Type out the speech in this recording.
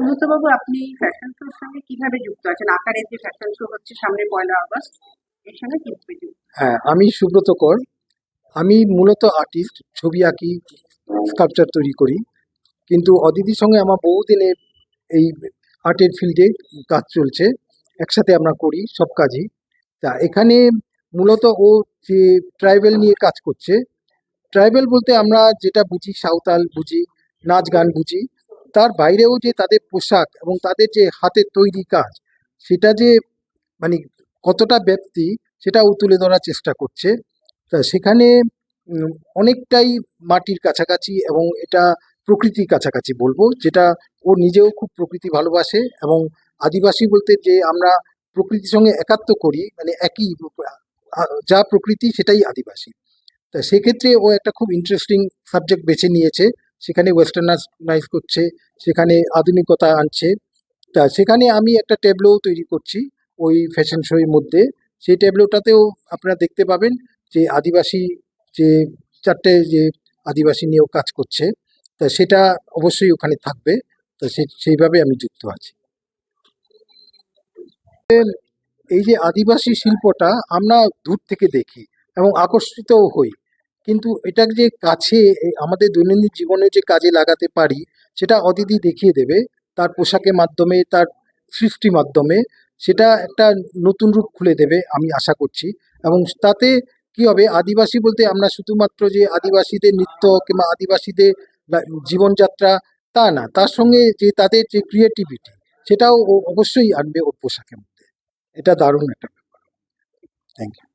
আপনি ফ্যাশন শোর সঙ্গে কীভাবে যুক্ত আছেন? আকারের যে ফ্যাশন শো হচ্ছে সামনে পয়লা আগস্ট, এর সঙ্গে কীভাবে যুক্ত? হ্যাঁ আমি সুব্রত কর। আমি মূলত আর্টিস্ট ছবি আঁকি স্কাল্পচার তৈরি করি। কিন্তু অদিতির সঙ্গে আমার বহুদিনের এই আর্টের ফিল্ডে কাজ চলছে। একসাথে আমরা করি, সব কাজই। তা এখানে মূলত ও যে ট্রাইবেল নিয়ে কাজ করছে ট্রাইবেল বলতে আমরা যেটা বুঝি, সাঁওতাল বুঝি, নাচ গান বুঝি তার বাইরেও যে তাদের পোশাক এবং তাদের যে হাতের তৈরি কাজ, সেটা যে মানে কতটা ব্যাপ্তি সেটা ও তুলে ধরার চেষ্টা করছে। তা সেখানে অনেকটাই মাটির কাছাকাছি এবং এটা প্রকৃতির কাছাকাছি বলব, যেটা ও নিজেও খুব প্রকৃতি ভালোবাসে এবং আদিবাসী বলতে যে আমরা প্রকৃতির সঙ্গে একাত্ম করি মানে একই যা প্রকৃতি সেটাই আদিবাসী। তা সেক্ষেত্রে ও একটা খুব ইন্টারেস্টিং সাবজেক্ট বেছে নিয়েছে। সেখানে ওয়েস্টার্নাইজ করছে, সেখানে আধুনিকতা আনছে। তা সেখানে আমি একটা ট্যাবলো তৈরি করছি ওই ফ্যাশন শোয়ের মধ্যে। সেই ট্যাবলোটাতেও আপনারা দেখতে পাবেন যে আদিবাসী যে চারটে যে আদিবাসী নিয়েও কাজ করছে। তা সেটা অবশ্যই ওখানে থাকবে। তো সেইভাবে আমি যুক্ত আছি। এই যে আদিবাসী শিল্পটা আমরা দূর থেকে দেখি এবং আকর্ষিতও হই। কিন্তু এটা যে কাছে আমাদের দৈনন্দিন জীবনে যে কাজে লাগাতে পারি, সেটা অদিতি দেখিয়ে দেবে। তার পোশাকের মাধ্যমে, তার সৃষ্টি মাধ্যমে, সেটা একটা নতুন রূপ খুলে দেবে আমি আশা করছি। এবং তাতে কি হবে, আদিবাসী বলতে আমরা শুধুমাত্র যে আদিবাসীদের নৃত্য কিংবা আদিবাসীদের জীবনযাত্রা তা না, তার সঙ্গে যে তাদের যে ক্রিয়েটিভিটি সেটাও অবশ্যই আনবে ওর পোশাকের মধ্যে। এটা দারুণ একটা ব্যাপার। Thank you